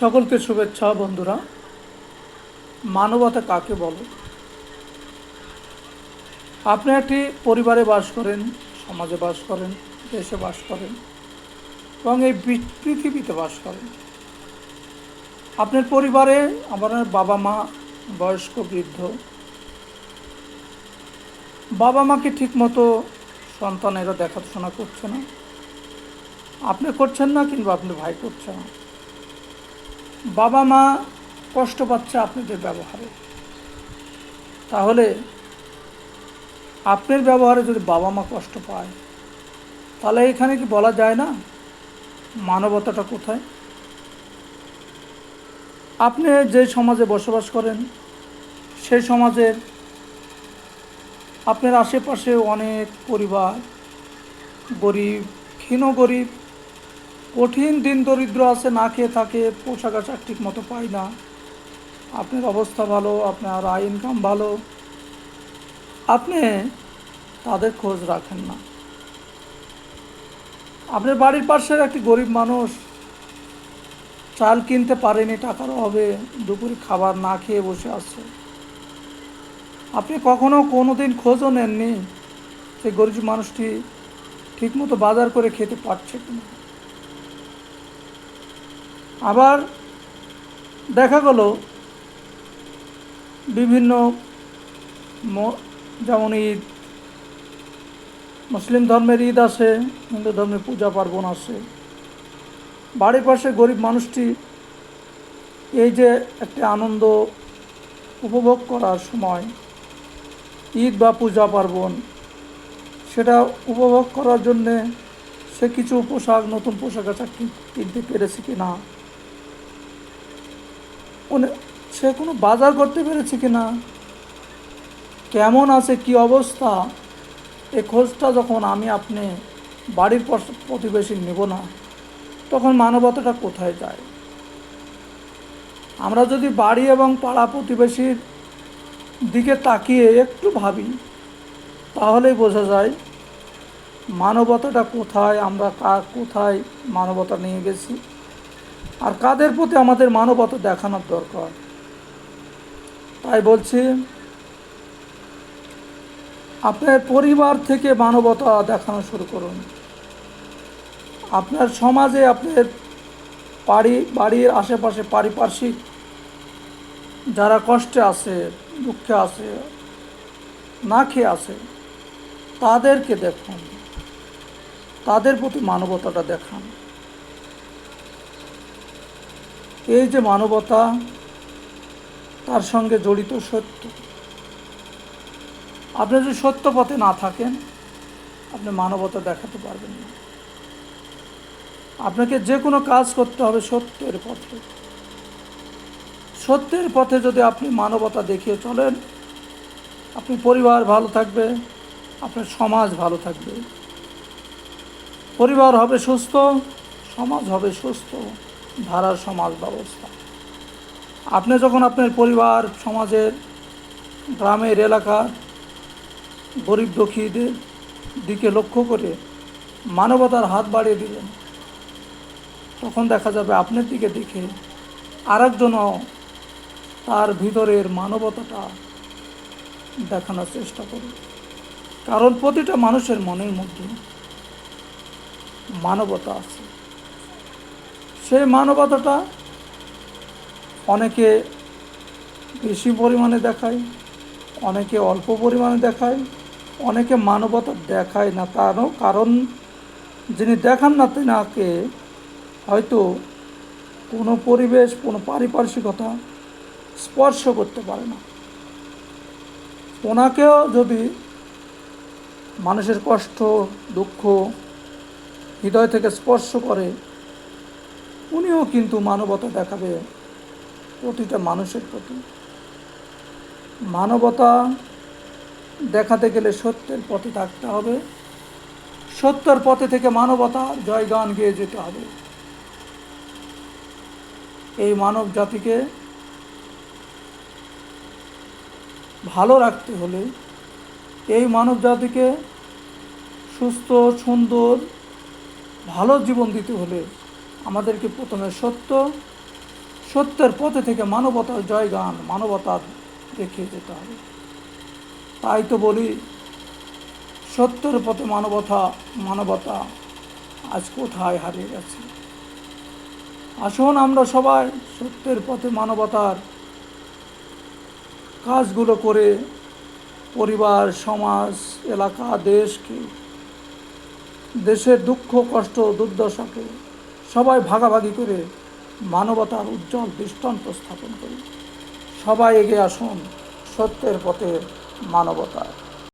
সকলকে শুভেচ্ছা, বন্ধুরা। মানবতা কাকে বলে? আপনি একটি পরিবারে বাস করেন, সমাজে বাস করেন, দেশে বাস করেন, এবং এই পৃথিবীতে বাস করেন। আপনার পরিবারে আপনার বাবা মা, বয়স্ক, বৃদ্ধ, বাবা মাকে ঠিকমতো সন্তানেরা দেখাশোনা করছে না? আপনি করছেন না কিংবা আপনি ভাই করছে না? বাবা মা কষ্ট পাচ্ছে আপনাদের ব্যবহারে। তাহলে আপনার ব্যবহারে যদি বাবা মা কষ্ট পায়, তাহলে এখানে কি বলা যায় না? মানবতাটা কোথায়? আপনি যে সমাজে বসবাস করেন সেই সমাজের আপনার আশেপাশে অনেক পরিবার, গরিব, ক্ষীণ গরিব কঠিন দিন দরিদ্র আছে, না খেয়ে থাকে, পোশাক আশাক ঠিক মতো পায় না। আপনার অবস্থা ভালো, আপনার আয় ইনকাম ভালো। আপনি তাদের খোঁজ রাখেন না। আপনার বাড়ির পাশের একটি গরিব মানুষ চাল কিনতে পারেনি, টাকার অভাবে দুপুরে খাবার না খেয়ে বসে আছে। আপনি কখনো কোনো দিন খোঁজও নেননি যে গরিব মানুষটি ঠিকমতো বাজার করে খেতে পারছে কিনা? আবার দেখা গেল বিভিন্ন যেমন ঈদ, মুসলিম ধর্মের ঈদ আসে, হিন্দু ধর্মের পূজা পার্বণ আসে। বাড়ির পাশে গরিব মানুষটি এই যে একটি আনন্দ উপভোগ করার সময় ঈদ বা পূজা পার্বণ, সেটা উপভোগ করার জন্যে সে কিছু পোশাক, নতুন পোশাক আশাক কিনতে পেরেছে কি না সে কোনো বাজার করতে পেরেছে কি না? কেমন আছে, কি অবস্থা? এ খোঁজটা যখন আমি আপনি বাড়ির প্রতিবেশী নেব না, তখন মানবতাটা কোথায় যায়? আমরা যদি বাড়ি এবং পাড়া প্রতিবেশীর দিকে তাকিয়ে একটু ভাবি, তাহলেই বোঝা যায় মানবতাটা কোথায়, আমরা কা কোথায় মানবতা নিয়ে গেছি। আর কাদের প্রতি আমাদের মানবতা দেখানোর দরকার? তাই বলছি, আপনার পরিবার থেকে মানবতা দেখানো শুরু করুন। আপনার সমাজে আপনার বাড়ি, বাড়ির আশেপাশে পারিপার্শ্বিক যারা কষ্টে আছে, দুঃখে আছে, না খেয়ে আছে, তাদেরকে দেখুন। তাদের প্রতি মানবতাটা দেখান। এই যে মানবতা, তার সঙ্গে জড়িত সত্য। আপনি যদি সত্য পথে না থাকেন, আপনি মানবতা দেখাতে পারবেন না। আপনাকে যে কোনো কাজ করতে হবে সত্যের পথে। সত্যের পথে যদি আপনি মানবতা দেখিয়ে চলেন, আপনি পরিবার ভালো থাকবে, আপনার সমাজ ভালো থাকবে। পরিবার হবে সুস্থ, সমাজ হবে সুস্থ। ধারার সমাজ ব্যবস্থা। আপনি যখন আপনার পরিবার, সমাজের, গ্রামের এলাকার গরিব দুঃখীদের দিকে লক্ষ্য করে মানবতার হাত বাড়িয়ে দিলেন, তখন দেখা যাবে আপনার দিকে দেখে আরেকজনও তার ভিতরের মানবতাটা দেখানোর চেষ্টা করবে। কারণ প্রতিটা মানুষের মনের মধ্যে মানবতা আছে। সেই মানবতাটা অনেকে বেশি পরিমাণে দেখায়, অনেকে অল্প পরিমাণে দেখায়, অনেকে মানবতা দেখায় না। তারও কারণ যিনি দেখান না তেনাকে হয়তো কোনো পরিবেশ, কোনো পারিপার্শ্বিকতা স্পর্শ করতে পারে না। ওনাকেও যদি মানুষের কষ্ট, দুঃখ, হৃদয় থেকে স্পর্শ করে উনিও কিন্তু মানবতা দেখাবে প্রতিটা মানুষের প্রতি। মানবতা দেখাতে গেলে সত্যের পথে থাকতে হবে। সত্যের পথে থেকে মানবতা জয়গান গেয়ে যেতে হবে। এই মানব জাতিকে ভালো রাখতে হলে এই মানব জাতিকে সুস্থ, সুন্দর, ভালো জীবন দিতে হলে আমাদেরকে প্রথমে সত্য, সত্যের পথে থেকে মানবতার জয়গান মানবতার দেখিয়ে যেতে হবে। তাই তো বলি, সত্যের পথে মানবতা মানবতা আজ কোথায় হারিয়ে গেছে? আসুন আমরা সবাই সত্যের পথে মানবতার কাজগুলো করে পরিবার, সমাজ, এলাকা, দেশকে, দেশের দুঃখ, কষ্ট, দুর্দশাকে সবাই ভাগাভাগি করে মানবতার উজ্জ্বল দৃষ্টান্ত স্থাপন করি। সবাই এগিয়ে আসুন সত্যের পথে মানবতায়